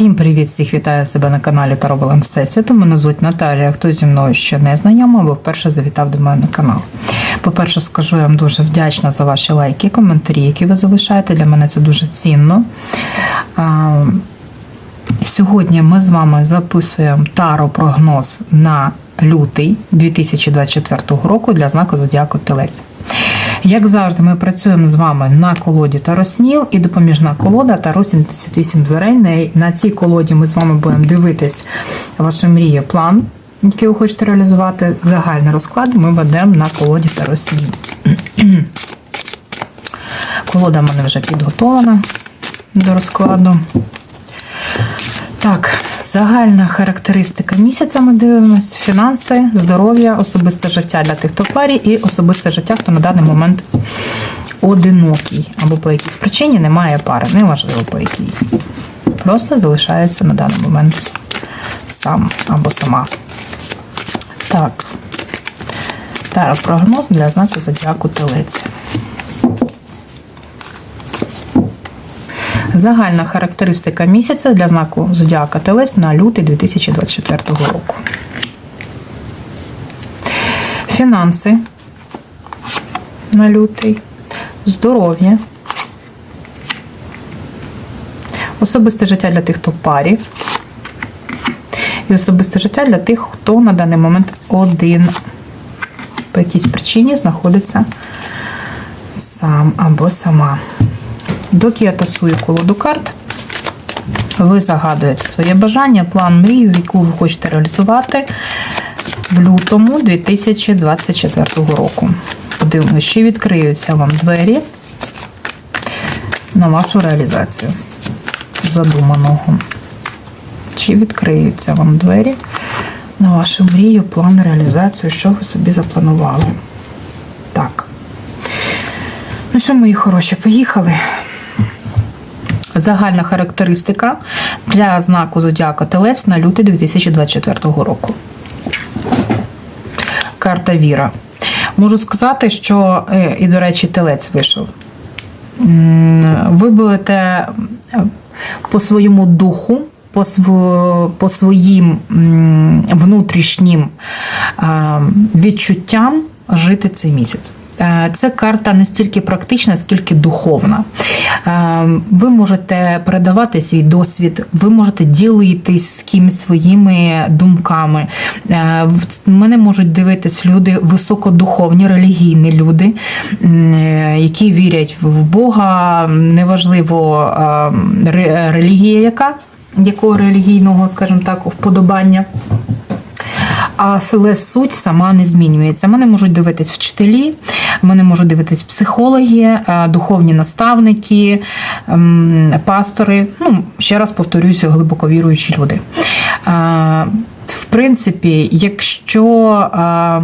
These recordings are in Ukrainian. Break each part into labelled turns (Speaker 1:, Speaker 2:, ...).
Speaker 1: Всім привіт! Всіх вітаю себе на каналі Таро Баланс Всесвіту. Мене звуть Наталія. Хто зі мною ще не знайомий, або вперше завітав до мене на канал. По-перше, скажу я вам дуже вдячна за ваші лайки, коментарі, які ви залишаєте. Для мене це дуже цінно. Сьогодні ми з вами записуємо таро прогноз на лютий 2024 року для знаку Зодіаку Телець. Як завжди, ми працюємо з вами на колоді Таро Снів і допоміжна колода Таро 78 дверей. На- цій колоді ми з вами будемо дивитись ваші мрії, план, який ви хочете реалізувати. Загальний розклад ми ведемо на колоді Таро Снів. Колода в мене вже підготовлена до розкладу. Так, загальна характеристика місяця ми дивимося: фінанси, здоров'я, особисте життя для тих, хто в парі, і особисте життя, хто на даний момент одинокий або по якійсь причині немає пари. Неважливо по якій. Просто залишається на даний момент сам або сама. Так. Таро прогноз для знаку зодіаку Телець. Загальна характеристика місяця для знаку Зодіака Телець на лютий 2024 року. Фінанси на лютий, здоров'я, особисте життя для тих, хто в парі, і особисте життя для тих, хто на даний момент один по якійсь причині знаходиться сам або сама. Доки я тасую колоду карт, ви загадуєте своє бажання, план мрію, яку ви хочете реалізувати в лютому 2024 року. Подивимося, чи відкриються вам двері на вашу реалізацію задуманого. Чи відкриються вам двері на вашу мрію, план, реалізацію, що ви собі запланували. Так. Ну що, мої хороші, поїхали. Загальна характеристика для знаку Зодіака Телець на лютий 2024 року. Карта Віра. Можу сказати, що, е, і, до речі, телець вийшов. Ви будете е, по своєму духу, по, по своїм внутрішнім е, відчуттям жити цей місяць. Е, Це карта не стільки практична, скільки духовна. Е, Ви можете передавати свій досвід, ви можете ділитись з кимось своїми думками. Е, Мене можуть дивитись люди високодуховні, релігійні люди, які вірять в Бога. Неважливо релігія, яка якого релігійного, скажімо так, вподобання. А але суть сама не змінюється. Мене можуть дивитись вчителі, мене можуть дивитись психологи, е, духовні наставники, ем, пастори. Ну, ще раз повторюся, глибоко віруючі люди. Е, В принципі, якщо е,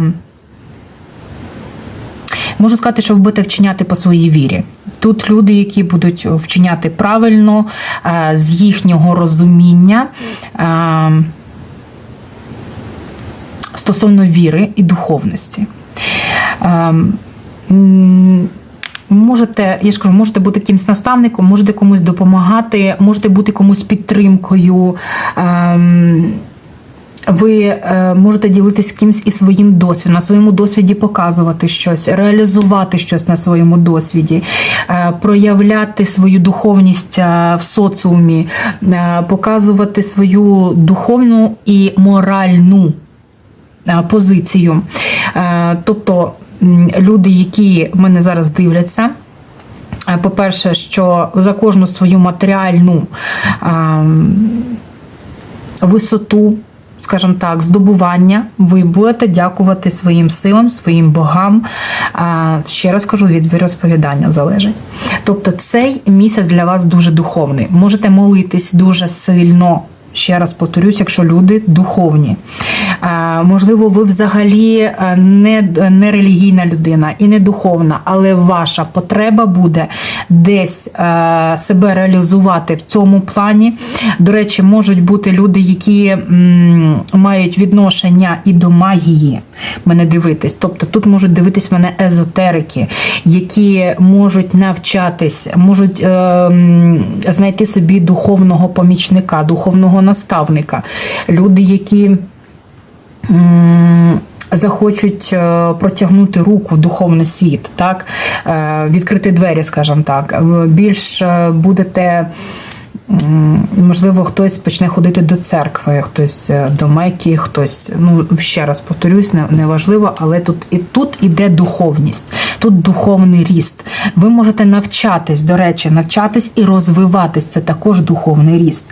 Speaker 1: Можу сказати, що ви будете вчиняти по своїй вірі. Тут люди, які будуть вчиняти правильно, з їхнього розуміння е, стосовно віри і духовності. Е, Можете, я ж кажу, можете бути якимось наставником, можете комусь допомагати, можете бути комусь підтримкою. Ем, ви е, можете ділитися кимось і своїм досвідом, на своєму досвіді показувати щось, реалізувати щось на своєму досвіді, е, проявляти свою духовність е, в соціумі, показувати свою духовну і моральну позицію. Е, Тобто люди, які мене зараз дивляться. е, По-перше, що за кожну свою матеріальну висоту, скажімо так, здобування, ви будете дякувати своїм силам, своїм богам. Ще раз кажу, від віросповідання залежить. Тобто цей місяць для вас дуже духовний. Можете молитись дуже сильно. Ще раз повторюсь, якщо люди духовні. Е, Можливо, ви взагалі е, не, не релігійна людина і не духовна, але ваша потреба буде десь е, себе реалізувати в цьому плані. До речі, можуть бути люди, які мають відношення і до магії, мене дивитись. Тобто тут можуть дивитись мене езотерики, які можуть навчатись, можуть е, знайти собі духовного помічника, духовного наставника. Люди, які захочуть е, протягнути руку в духовний світ, так? Е, відкрити двері, скажімо так. Е, Більш будете. Можливо, хтось почне ходити до церкви, хтось е, до Мекки, хтось, ну ще раз повторюсь, не- неважливо, але тут і тут іде духовність, тут духовний ріст. Ви можете навчатись, до речі, навчатись і розвиватись. Це також духовний ріст.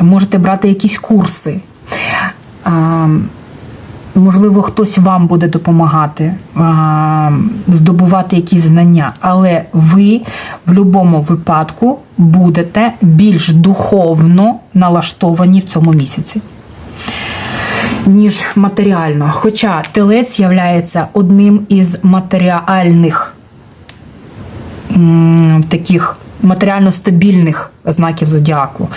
Speaker 1: Можете брати якісь курси. Можливо, хтось вам буде допомагати здобувати якісь знання, але ви в будь-якому випадку будете більш духовно налаштовані в цьому місяці, ніж матеріально. Хоча телець є одним із матеріальних таких матеріально стабільних знаків зодіаку.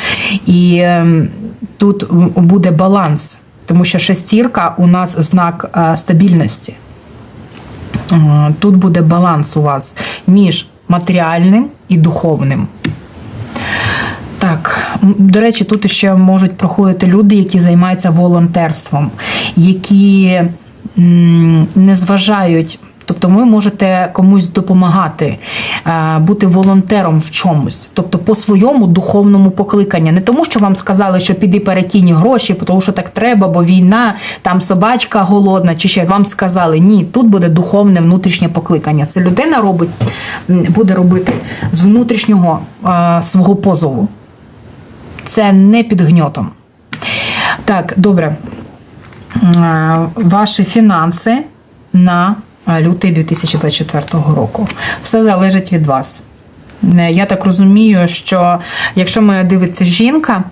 Speaker 1: І ем, тут буде баланс, тому що шестірка у нас знак е, стабільності. Е, Тут буде баланс у вас між матеріальним і духовним. Так, до речі, тут ще можуть проходити люди, які займаються волонтерством, які не зважають. Тобто ви можете комусь допомагати, е, бути волонтером в чомусь, тобто по своєму духовному покликанню. Не тому, що вам сказали, що піди перекинь гроші, тому що так треба, бо війна, там собачка голодна, чи ще вам сказали, ні, тут буде духовне внутрішнє покликання. Це людина робить, буде робити з внутрішнього е, свого позову. Це не під гньотом. Так, добре. Е, Ваші фінанси на лютий 2024 року. Все залежить від вас. Е, Я так розумію, що якщо мене дивиться жінка,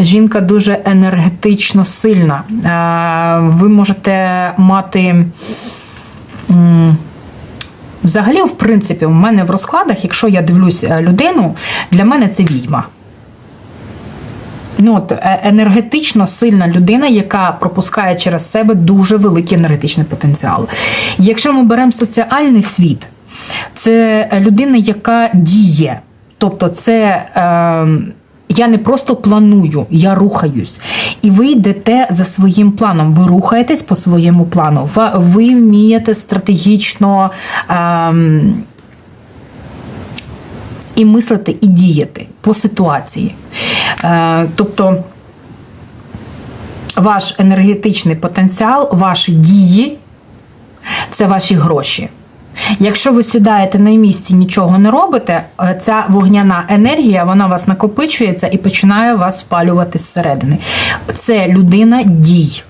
Speaker 1: жінка дуже енергетично сильна. Е, Ви можете мати. Взагалі, в принципі, у мене в розкладах, якщо я дивлюсь е, людину, для мене це відьма. Ну, от, е, енергетично сильна людина, яка пропускає через себе дуже великий енергетичний потенціал. Якщо ми беремо соціальний світ, це людина, яка діє. Тобто, це е, я не просто планую, я рухаюсь. І ви йдете за своїм планом. Ви рухаєтесь по своєму плану. Ви- вмієте стратегічно. Е, і мислити, і діяти по ситуації. Е, тобто ваш енергетичний потенціал, ваші дії це ваші гроші. Якщо ви сідаєте на місці, нічого не робите, е, ця вогняна енергія вона вас накопичується і починає вас спалювати зсередини. Це людина дій.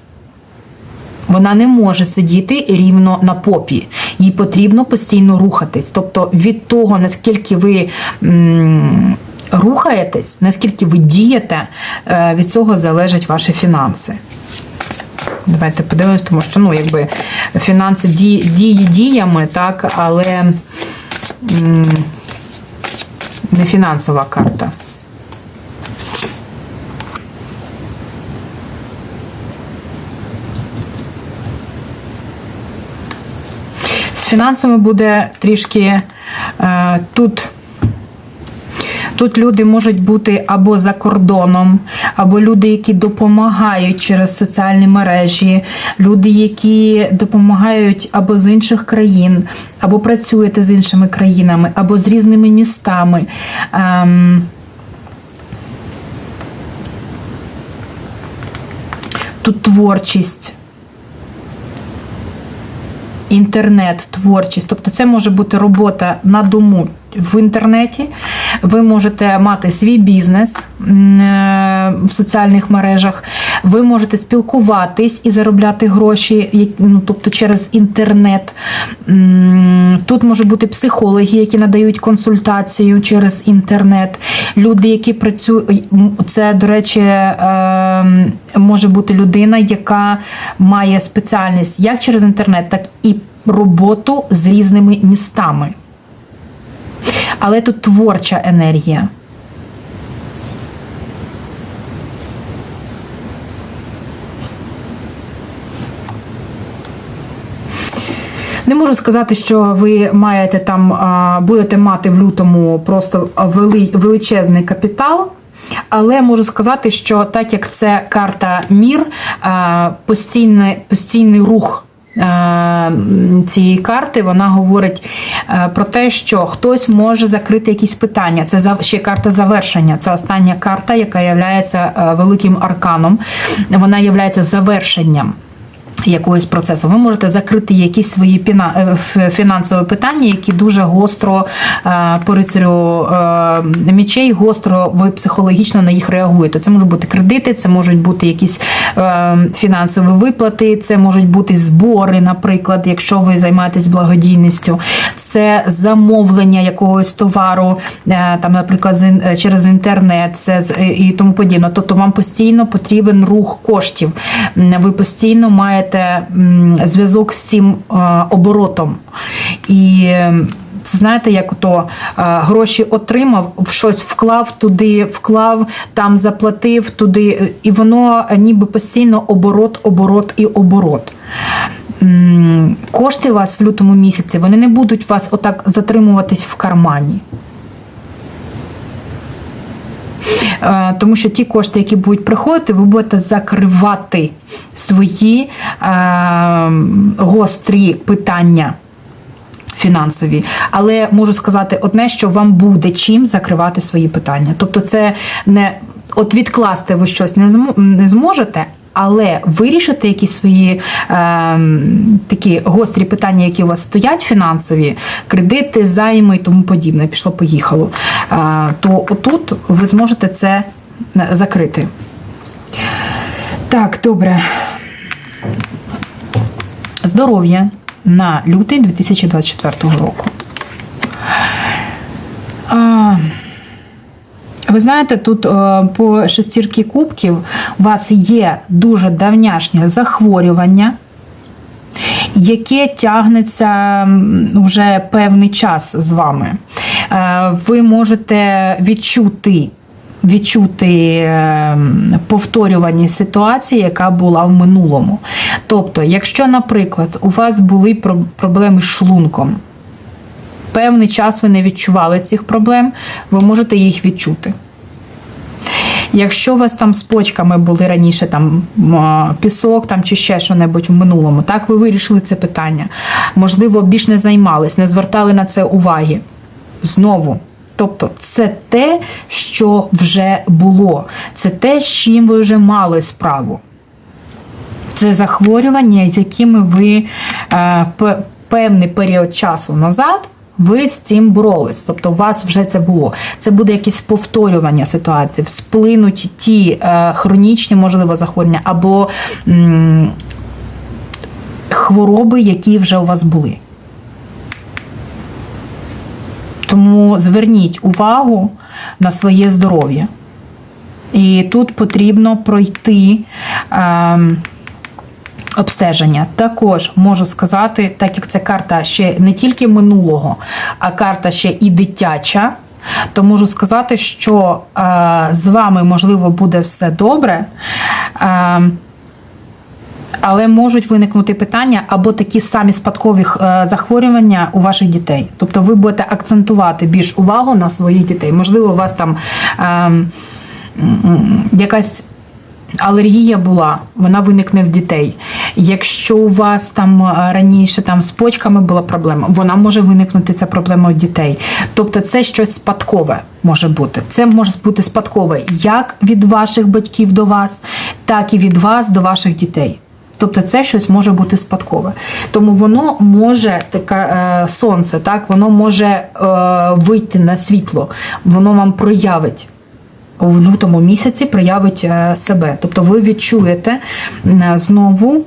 Speaker 1: Вона не може сидіти рівно на попі. Їй потрібно постійно рухатись. Тобто від того, наскільки ви м, рухаєтесь, наскільки ви дієте, е, від цього залежать ваші фінанси. Давайте подивимось, тому що ну, якби фінанси дії, діями, так, але не фінансова карта. З фінансами буде трішки е, тут. Тут люди можуть бути або за кордоном, або люди, які допомагають через соціальні мережі, люди, які допомагають або з інших країн, або працюєте з іншими країнами, або з різними містами. Ем, Тут творчість. Інтернет, творчість, тобто це може бути робота на дому в інтернеті, ви можете мати свій бізнес е, в соціальних мережах, ви можете спілкуватись і заробляти гроші, ну, тобто через інтернет. Тут можуть бути психологи, які надають консультацію через інтернет. Люди, які працюють, це, до речі, е, може бути людина, яка має спеціальність як через інтернет, так і роботу з різними містами. Але тут творча енергія. Не можу сказати, що ви маєте там будете мати в лютому просто величезний капітал. Але можу сказати, що так як це карта мір, постійний, постійний рух цієї карти, вона говорить е, про те, що хтось може закрити якісь питання. Це ще карта завершення. Це остання карта, яка є великим арканом. Вона є завершенням якогось процесу. Ви можете закрити якісь свої е, фінансові питання, які дуже гостро е, по рицарю е, мічей, гостро ви психологічно на їх реагуєте. Це можуть бути кредити, це можуть бути якісь фінансові виплати, це можуть бути збори, наприклад, якщо ви займаєтесь благодійністю, це замовлення якогось товару, там, наприклад, через інтернет, це і тому подібне. Тобто вам постійно потрібен рух коштів. Ви постійно маєте м, зв'язок з цим е, оборотом. І е, це знаєте, як то е, гроші отримав, щось вклав туди, вклав, там заплатив туди, і воно ніби постійно оборот, оборот і оборот. Кошти у вас в лютому місяці, вони не будуть вас отак затримуватись в кармані. Е, Тому що ті кошти, які будуть приходити, ви будете закривати свої е, гострі питання фінансові. Але можу сказати одне, що вам буде чим закривати свої питання. Тобто, це не от відкласти ви щось не змо- не зможете. Але вирішити якісь свої е, такі гострі питання, які у вас стоять фінансові, кредити, займи і тому подібне, пішло, поїхало. Е, то отут ви зможете це е, закрити. Так, добре. Здоров'я на лютий 2024 року. А, ви знаєте, тут е, по шестірки кубків у вас є дуже давняшнє захворювання, яке тягнеться вже певний час з вами. Е, Ви можете відчути. Відчути е, повторювані ситуації, яка була в минулому. Тобто, якщо, наприклад, у вас були про- проблеми з шлунком, певний час ви не відчували цих проблем, ви можете їх відчути. Якщо у вас там з почками були раніше там пісок там, чи ще що-небудь в минулому, так ви вирішили це питання. Можливо, більш не займались, не звертали на це уваги. Знову. Тобто, це те, що вже було, це те, з чим ви вже мали справу. Це захворювання, з якими ви е, певний період часу назад ви з цим боролись. Тобто, у вас вже це було. Це буде якесь повторювання ситуації, всплинуть ті е, хронічні, можливо, захворювання або м, хвороби, які вже у вас були. Тому зверніть увагу на своє здоров'я. І тут потрібно пройти. ем, обстеження. Також можу сказати, так як це карта ще не тільки минулого, а карта ще і дитяча, то можу сказати, що е, з вами можливо буде все добре. Е, але можуть виникнути питання або такі самі спадкові е, захворювання у ваших дітей. Тобто ви будете акцентувати більш увагу на своїх дітей. Можливо, у вас там м, якась алергія була, вона виникне в дітей. Якщо у вас там е, раніше там з почками була проблема, вона може виникнути ця проблема у дітей. Тобто це щось спадкове може бути. Це може бути спадкове як від ваших батьків до вас, так і від вас до ваших дітей. Тобто це щось може бути спадкове. Тому воно може таке сонце, так, воно може е, вийти на світло, воно вам проявить. У лютому місяці проявить е, себе. Тобто ви відчуєте е, знову е,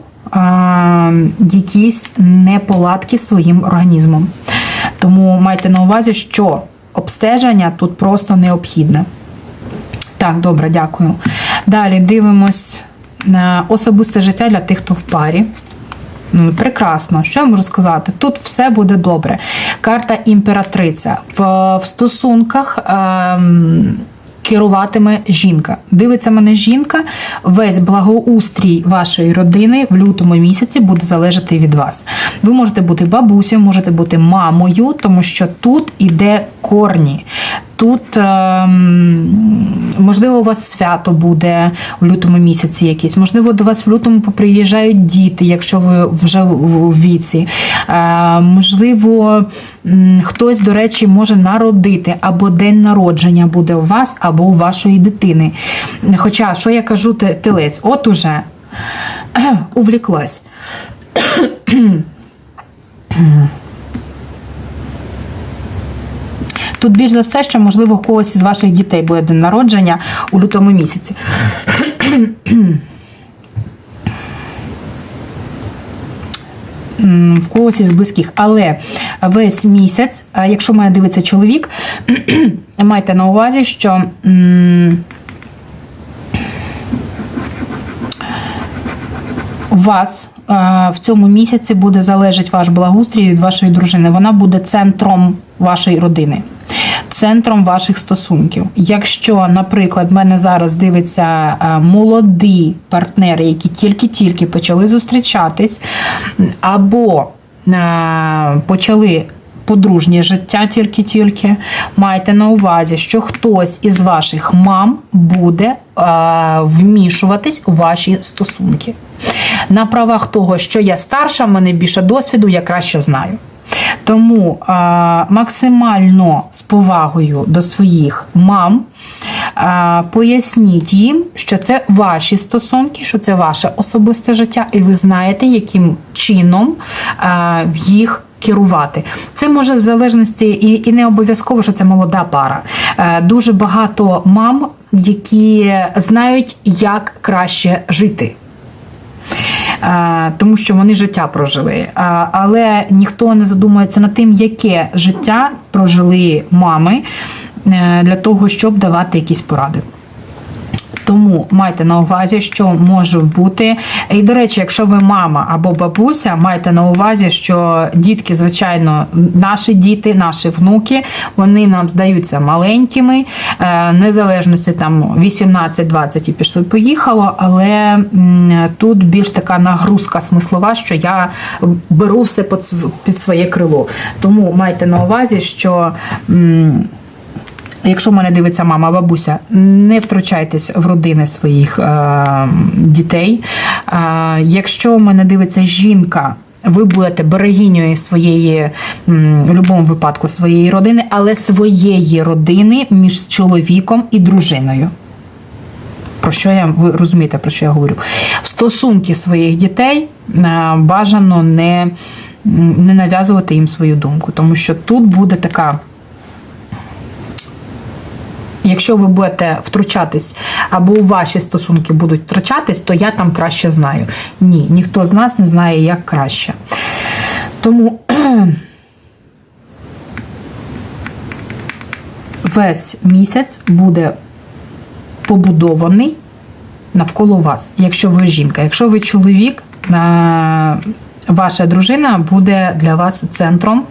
Speaker 1: якісь неполадки своїм організмом. Тому майте на увазі, що обстеження тут просто необхідне. Так, добре, дякую. Далі дивимось на особисте життя для тих, хто в парі. Ну, Прекрасно, що я можу сказати? Тут все буде добре. Карта імператриця. В, в стосунках ем, керуватиме жінка. Дивиться мене жінка, весь благоустрій вашої родини в лютому місяці буде залежати від вас. Ви можете бути бабусею, можете бути мамою, тому що тут іде корні. Тут, ем, можливо, у вас свято буде в лютому місяці якесь, можливо, до вас в лютому поприїжджають діти, якщо ви вже у віці. Е, можливо, хтось, до речі, може народити, або день народження буде у вас, або у вашої дитини. Хоча, що я кажу, телець, от уже увліклась. Тут більш за все, що можливо у когось із ваших дітей буде день народження у лютому місяці. В когось із близьких, але весь місяць, якщо мене дивиться чоловік, майте на увазі, що вас е, в цьому місяці буде залежати ваш благоустрій від вашої дружини. Вона буде центром вашої родини, центром ваших стосунків. Якщо, наприклад, мене зараз дивиться е, молоді партнери, які тільки-тільки почали зустрічатись, або е, почали. Подружнє життя тільки-тільки майте на увазі, що хтось із ваших мам буде е, вмішуватись у ваші стосунки. На правах того, що я старша, в мене більше досвіду, я краще знаю. Тому е, максимально з повагою до своїх мам е, поясніть їм, що це ваші стосунки, що це ваше особисте життя, і ви знаєте, яким чином е, в їх керувати. Це може в залежності і, і не обов'язково, що це молода пара. Е, дуже багато мам, які знають, як краще жити. Е, Тому що вони життя прожили. Е, Але ніхто не задумується над тим, яке життя прожили мами е, для того, щоб давати якісь поради. Тому майте на увазі, що може бути. І, до речі, якщо ви мама або бабуся, майте на увазі, що дітки, звичайно, наші діти, наші внуки, вони нам здаються маленькими, е, незалежності там 18-20 і пішло поїхало, але тут більш така нагрузка смислова, що я беру все під своє крило. Тому майте на увазі, що. Якщо мене дивиться мама, бабуся, не втручайтесь в родини своїх е, дітей. Е, якщо мене дивиться жінка, ви будете берегинею своєї в будь-якому випадку своєї родини, але своєї родини між чоловіком і дружиною. Про що я ви розумієте, про що я говорю? Стосунки своїх дітей е, бажано не, не нав'язувати їм свою думку, тому що тут буде така. Якщо ви будете втручатись або ваші стосунки будуть втручатись, то я там краще знаю. Ні, ніхто з нас не знає, як краще. Тому весь місяць буде побудований навколо вас, якщо ви жінка. Якщо ви чоловік, е, ваша дружина буде для вас центром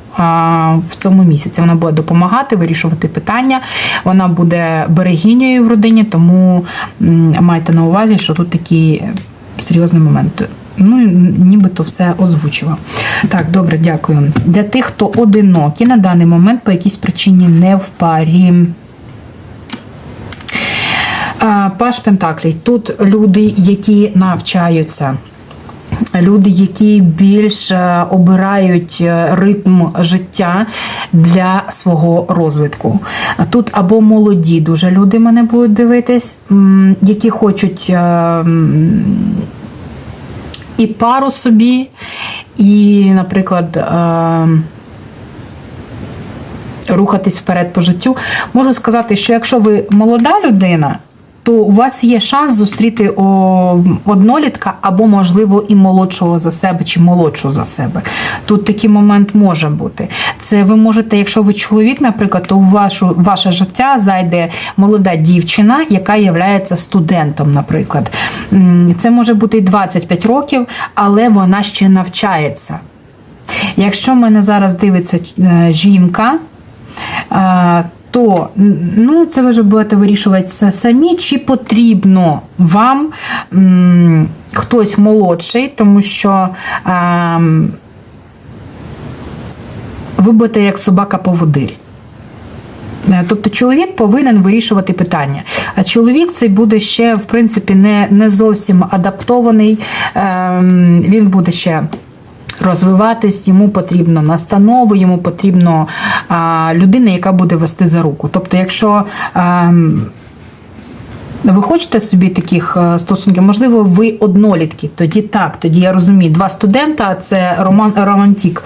Speaker 1: в цьому місяці. Вона буде допомагати вирішувати питання, вона буде берегинею в родині, тому майте на увазі, що тут такий серйозний момент. Ну, нібито все озвучила. Так, добре, дякую. Для тих, хто одинокі на даний момент по якійсь причині не в парі. Паш Пентаклій. Тут люди, які навчаються. Люди, які більш е, обирають е, ритм життя для свого розвитку. Тут або молоді дуже люди мене будуть дивитись, які хочуть е, і пару собі, і, наприклад, рухатись вперед по життю. Можу сказати, що якщо ви молода людина, то у вас є шанс зустріти однолітка або, можливо, і молодшого за себе чи молодшого за себе. Тут такий момент може бути. Це ви можете, якщо ви чоловік, наприклад, то у вашу, ваше життя зайде молода дівчина, яка є студентом, наприклад. Це може бути і 25 років, але вона ще навчається. Якщо мене зараз дивиться е, жінка, е, то ну, це ви вже будете вирішувати самі, чи потрібно вам м, хтось молодший, тому що ем, ви будете як собака-поводир. Е, Тобто чоловік повинен вирішувати питання. А чоловік цей буде ще, в принципі, не, не зовсім адаптований. Ем, Він буде ще розвиватись, йому потрібно настанови, йому потрібно а, людина, яка буде вести за руку. Тобто, якщо. ем, ви хочете собі таких е, стосунків? Можливо, ви однолітки. Тоді так, тоді я розумію. Два студента це роман романтик.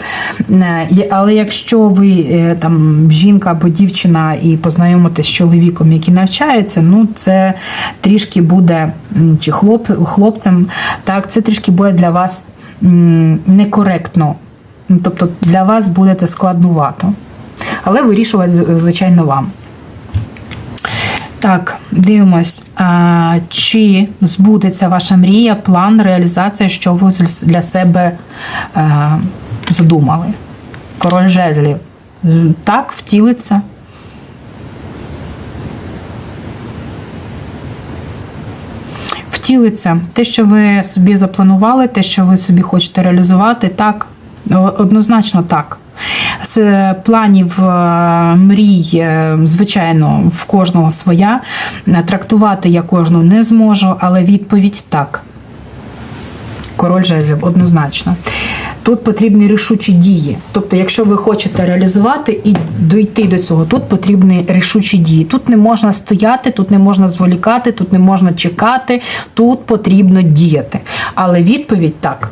Speaker 1: Е, Але якщо ви е, там жінка або дівчина і познайомитесь з чоловіком, який навчається, ну це трішки буде чи хлоп, хлопцем, так це трішки буде для вас некоректно. Ну, Тобто для вас буде це складнувато. Але вирішувати, звичайно, вам. Так, дивимось, а, чи збудеться ваша мрія, план, реалізація, що ви для себе а, задумали. Король жезлів. Так, втілиться. Втілиться. Те, що ви собі запланували, те, що ви собі хочете реалізувати, так, однозначно так. З планів е, мрій, е, звичайно, в кожного своя. Трактувати я кожну не зможу, але відповідь так. Король жезлів, однозначно. Тут потрібні рішучі дії. Тобто, якщо ви хочете реалізувати і дійти до цього, тут потрібні рішучі дії. Тут не можна стояти, тут не можна зволікати, тут не можна чекати, тут потрібно діяти. Але відповідь так.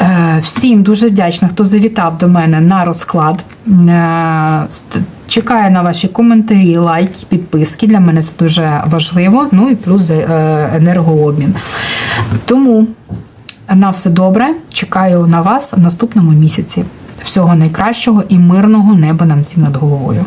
Speaker 1: Е, Всім дуже вдячна, хто завітав до мене на розклад. Е, Чекаю на ваші коментарі, лайки, підписки. Для мене це дуже важливо. Ну і плюс е, енергообмін. Тому на все добре. Чекаю на вас в наступному місяці. Всього найкращого і мирного неба нам всім над головою.